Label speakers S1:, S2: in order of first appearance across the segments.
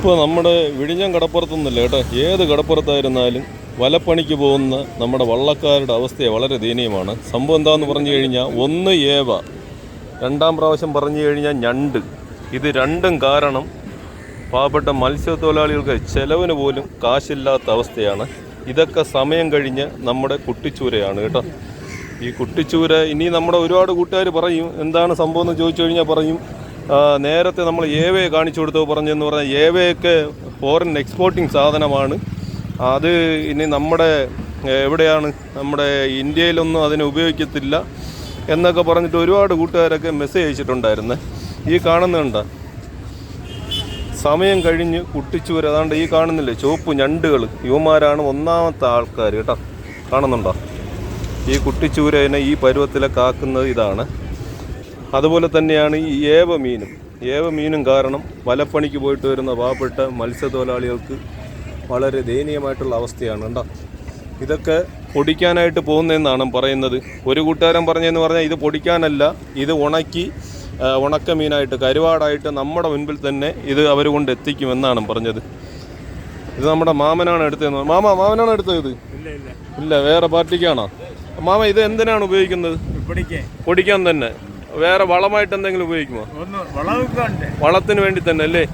S1: ഇപ്പോൾ നമ്മുടെ വിഴിഞ്ഞം കടപ്പുറത്തൊന്നുമില്ല കേട്ടോ. ഏത് കടപ്പുറത്തായിരുന്നാലും വലപ്പണിക്ക് പോകുന്ന നമ്മുടെ വള്ളക്കാരുടെ അവസ്ഥയെ വളരെ ദയനീയമാണ്. സംഭവം എന്താണെന്ന് പറഞ്ഞു കഴിഞ്ഞാൽ ഒന്ന് ഏവ. രണ്ടാം പ്രാവശ്യം പറഞ്ഞു കഴിഞ്ഞാൽ ഞണ്ട്. ഇത് രണ്ടും കാരണം പാവപ്പെട്ട മത്സ്യത്തൊഴിലാളികൾക്ക് ചിലവിന് പോലും കാശില്ലാത്ത അവസ്ഥയാണ്. ഇതൊക്കെ സമയം കഴിഞ്ഞ് നമ്മുടെ കുട്ടിച്ചൂരയാണ് കേട്ടോ. ഈ കുട്ടിച്ചൂര ഇനി നമ്മുടെ ഒരുപാട് കൂട്ടുകാർ പറയും എന്താണ് സംഭവം എന്ന് ചോദിച്ചു കഴിഞ്ഞാൽ പറയും നേരത്തെ നമ്മൾ ഏവയെ കാണിച്ചു കൊടുത്തു പറഞ്ഞെന്ന് പറഞ്ഞാൽ ഏവയൊക്കെ ഫോറിൻ എക്സ്പോർട്ടിങ് സാധനമാണ്. അത് ഇനി നമ്മുടെ എവിടെയാണ്? നമ്മുടെ ഇന്ത്യയിലൊന്നും അതിനെ ഉപയോഗിക്കത്തില്ല എന്നൊക്കെ പറഞ്ഞിട്ട് ഒരുപാട് കൂട്ടുകാരൊക്കെ മെസ്സേജ് അയച്ചിട്ടുണ്ടായിരുന്നു. ഈ കാണുന്നുണ്ട് സമയം കഴിഞ്ഞ് കുട്ടിച്ചൂര് അതാണ്ട് ഈ കാണുന്നില്ലേ ചുവപ്പ് ഞണ്ടുകൾ യുവമാരാണ് ഒന്നാമത്തെ ആൾക്കാർ കേട്ടോ. കാണുന്നുണ്ടോ? ഈ കുട്ടിച്ചൂരനെ ഈ പരുവത്തിലെ കാക്കുന്നത് ഇതാണ്. അതുപോലെ തന്നെയാണ് ഈ ഏവ മീനും. ഏവ മീനും കാരണം വലപ്പണിക്ക് പോയിട്ട് വരുന്ന പാവപ്പെട്ട മത്സ്യത്തൊഴിലാളികൾക്ക് വളരെ ദയനീയമായിട്ടുള്ള അവസ്ഥയാണ്. കണ്ടോ? ഇതൊക്കെ പൊടിക്കാനായിട്ട് പോകുന്നതെന്നാണ് പറയുന്നത്. ഒരു കൂട്ടുകാരൻ പറഞ്ഞതെന്ന് പറഞ്ഞാൽ ഇത് പൊടിക്കാനല്ല ഇത് ഉണക്കി ഉണക്ക മീനായിട്ട് കരുവാടായിട്ട് നമ്മുടെ മുൻപിൽ തന്നെ ഇത് അവർ കൊണ്ട് എത്തിക്കുമെന്നാണ് പറഞ്ഞത്. ഇത് നമ്മുടെ മാമനാണ് എടുത്തതെന്ന് മാമ മാമനാണ് എടുത്തത്
S2: ഇല്ല
S1: വേറെ പാർട്ടിക്കാണോ? മാമ ഇത് എന്തിനാണ് ഉപയോഗിക്കുന്നത്? പൊടിക്കാൻ തന്നെ. വേറെ വളമായിട്ട് എന്തെങ്കിലും ഉപയോഗിക്കുമോ? വളത്തിന് വേണ്ടി തന്നെ അല്ലേ?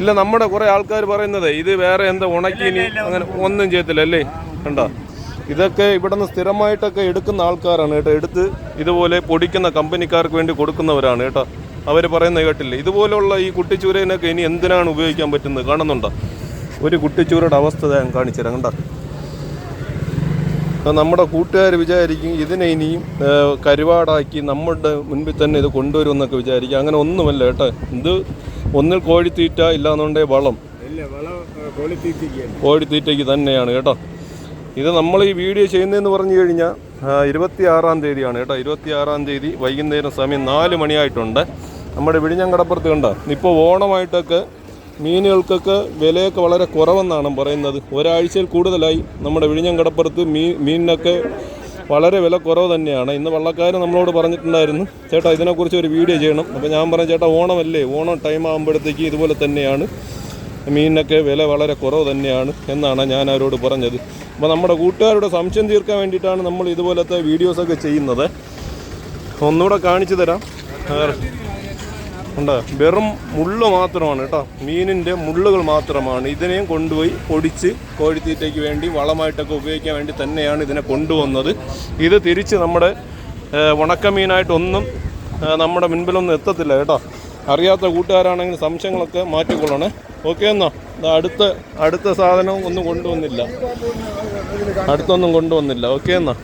S1: ഇല്ല നമ്മുടെ കുറെ ആൾക്കാർ പറയുന്നത് ഇത് വേറെ എന്താ ഉണക്കിനി അങ്ങനെ ഒന്നും ചെയ്യത്തില്ല അല്ലേ? കണ്ടോ? ഇതൊക്കെ ഇവിടുന്ന് സ്ഥിരമായിട്ടൊക്കെ എടുക്കുന്ന ആൾക്കാരാണ് കേട്ടോ. എടുത്ത് ഇതുപോലെ പൊടിക്കുന്ന കമ്പനിക്കാർക്ക് വേണ്ടി കൊടുക്കുന്നവരാണ് കേട്ടോ. അവർ പറയുന്നത് കേട്ടില്ല? ഇതുപോലുള്ള ഈ കുട്ടിച്ചൂരേനൊക്കെ ഇനി എന്തിനാണ് ഉപയോഗിക്കാൻ പറ്റുന്നത്? കാണുന്നുണ്ടോ? ഒരു കുട്ടിച്ചൂരയുടെ അവസ്ഥ ഞാൻ കാണിച്ചു തരാം കണ്ടോ? നമ്മുടെ കൂട്ടുകാർ വിചാരിക്കും ഇതിനെ ഇനിയും കരുവാടാക്കി നമ്മുടെ മുൻപിൽ തന്നെ ഇത് കൊണ്ടുവരുമെന്നൊക്കെ വിചാരിക്കും. അങ്ങനെ ഒന്നുമല്ല കേട്ടോ. ഇത് ഒന്നിൽ കോഴിത്തീറ്റ ഇല്ലാന്നുണ്ടെങ്കിൽ വളം. കോഴിത്തീറ്റയ്ക്ക് തന്നെയാണ് കേട്ടോ. ഇത് നമ്മൾ ഈ വീഡിയോ ചെയ്യുന്നതെന്ന് പറഞ്ഞു കഴിഞ്ഞാൽ ഇരുപത്തി ആറാം തീയതിയാണ് കേട്ടോ. ഇരുപത്തി ആറാം തീയതി വൈകുന്നേരം സമയം നാല് മണിയായിട്ടുണ്ട്. നമ്മുടെ വിഴിഞ്ഞം കടപ്പുറത്ത് കണ്ട? ഇപ്പോൾ ഓണമായിട്ടൊക്കെ മീനുകൾക്കൊക്കെ വിലയൊക്കെ വളരെ കുറവെന്നാണ് പറയുന്നത്. ഒരാഴ്ചയിൽ കൂടുതലായി നമ്മുടെ വിഴിഞ്ഞം കടപ്പുറത്ത് മീൻ മീനിനൊക്കെ വളരെ വില കുറവ് തന്നെയാണ്. ഇന്ന് വള്ളക്കാർ നമ്മളോട് പറഞ്ഞിട്ടുണ്ടായിരുന്നു ചേട്ടാ ഇതിനെക്കുറിച്ച് ഒരു വീഡിയോ ചെയ്യണം. അപ്പോൾ ഞാൻ പറഞ്ഞു ചേട്ടാ ഓണമല്ലേ? ഓണം ടൈം ആകുമ്പോഴത്തേക്ക് ഇതുപോലെ തന്നെയാണ്. മീനിനൊക്കെ വില വളരെ കുറവ് തന്നെയാണ് എന്നാണ് ഞാൻ അവരോട് പറഞ്ഞത്. അപ്പോൾ നമ്മുടെ കൂട്ടുകാരുടെ സംശയം തീർക്കാൻ വേണ്ടിയിട്ടാണ് നമ്മൾ ഇതുപോലത്തെ വീഡിയോസൊക്കെ ചെയ്യുന്നത്. ഒന്നുകൂടെ കാണിച്ചു തരാം. ഉണ്ട്. വെറും മുള്ള് മാത്രമാണ് കേട്ടോ. മീനിന്റെ മുള്ളുകൾ മാത്രമാണ്. ഇതിനെയും കൊണ്ടുപോയി പൊടിച്ച് കോഴിത്തീറ്റയ്ക്ക് വേണ്ടി വളമായിട്ടൊക്കെ ഉപയോഗിക്കാൻ വേണ്ടി തന്നെയാണ് ഇതിനെ കൊണ്ടുവന്നത്. ഇത് തിരിച്ച് നമ്മുടെ ഉണക്ക ഉണക്കമീനായിട്ടൊന്നും നമ്മുടെ മുൻപിലൊന്നും എത്തത്തില്ല കേട്ടോ. അറിയാത്ത കൂട്ടുകാരാണെങ്കിൽ സംശയങ്ങളൊക്കെ മാറ്റിക്കൊള്ളണേ. ഓക്കെ എന്നാ. അടുത്ത അടുത്ത സാധനം ഒന്നും കൊണ്ടുവന്നില്ല. അടുത്തൊന്നും കൊണ്ടുവന്നില്ല. ഓക്കെ എന്നാ.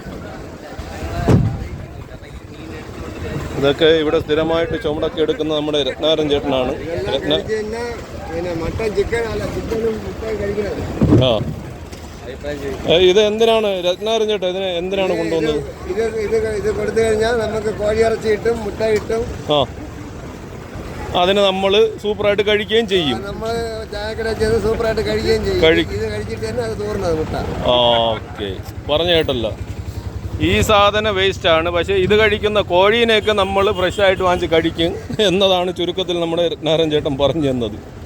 S1: ഇതൊക്കെ ഇവിടെ സ്ഥിരമായിട്ട് ചുമടൊക്കെ എടുക്കുന്ന നമ്മുടെ രത്നാരൻ ചേട്ടനാണ്. രത്ന ആ. ഇത് എന്തിനാണ്? രത്നാരൻ ചേട്ടൻ ഇതിന് എന്തിനാണ് കൊണ്ടുവന്നത്?
S2: ഇത് ഇത് ഇത് കൊടുത്തു കഴിഞ്ഞാൽ നമുക്ക് കോഴിയിറച്ചി കിട്ടും മുട്ട കിട്ടും
S1: ആ. അതിന് നമ്മൾ സൂപ്പറായിട്ട് കഴിക്കുകയും ചെയ്യും.
S2: നമ്മൾ ചായക്കട ചെയ്ത് സൂപ്പറായിട്ട് കഴിക്കുകയും ചെയ്യും
S1: കഴി-
S2: ഇത് കഴിച്ചിട്ട് തന്നെ അത് മുട്ട
S1: ഓക്കെ. പറഞ്ഞു കേട്ടല്ലോ. ഈ സാധനം വേസ്റ്റ് ആണ്. പക്ഷേ ഇത് കഴിക്കുന്ന കോഴീനെയൊക്കെ നമ്മൾ ഫ്രഷായിട്ട് വാങ്ങിച്ച് കഴിക്കും. എന്നതാണ് ചുരുക്കത്തിൽ നമ്മുടെ നാരൻ ചേട്ടൻ പറഞ്ഞു തന്നത്.